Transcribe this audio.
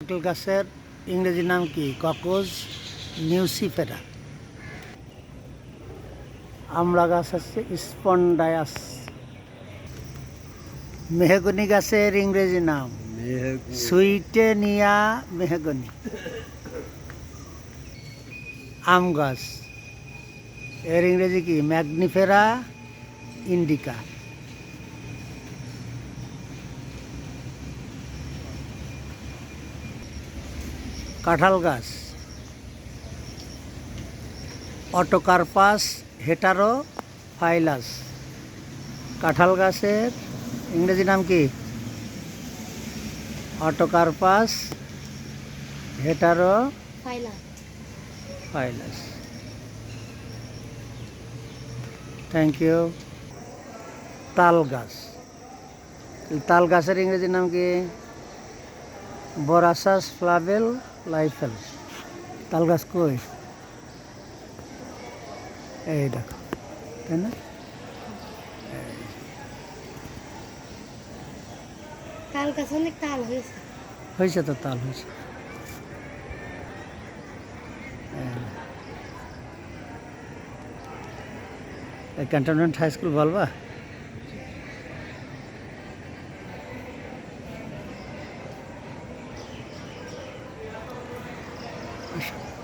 নারকেল গাছের ইংরেজি নাম কি? ককোজ নিউসিফেরা। আমড়া গাছ হচ্ছে স্পন্ডায়াস। মেহগনি গাছের ইংরেজি নাম। সুইটেনিয়া মেহগনি। আম গাছ। এর ইংরেজি কি? Mangifera indica. কাঁঠাল গাছ। Artocarpus heterophyllus. কাঁঠাল গাছের ইংরেজি নাম কি? Artocarpus heterophyllus. থ্যাংক ইউ তাল গাছ। তাল গাছের ইংরেজি নাম কি? বরাসাস ফ্লাভেল লাইফেল। তাল গাছ কই? এই দেখো তাই না? তাল গাছ অনেক তাল হয়েছে। হয়েছে তো তাল হয়েছে। ক্যান্টনমেন্ট হাই স্কুল বলবা? 是什么？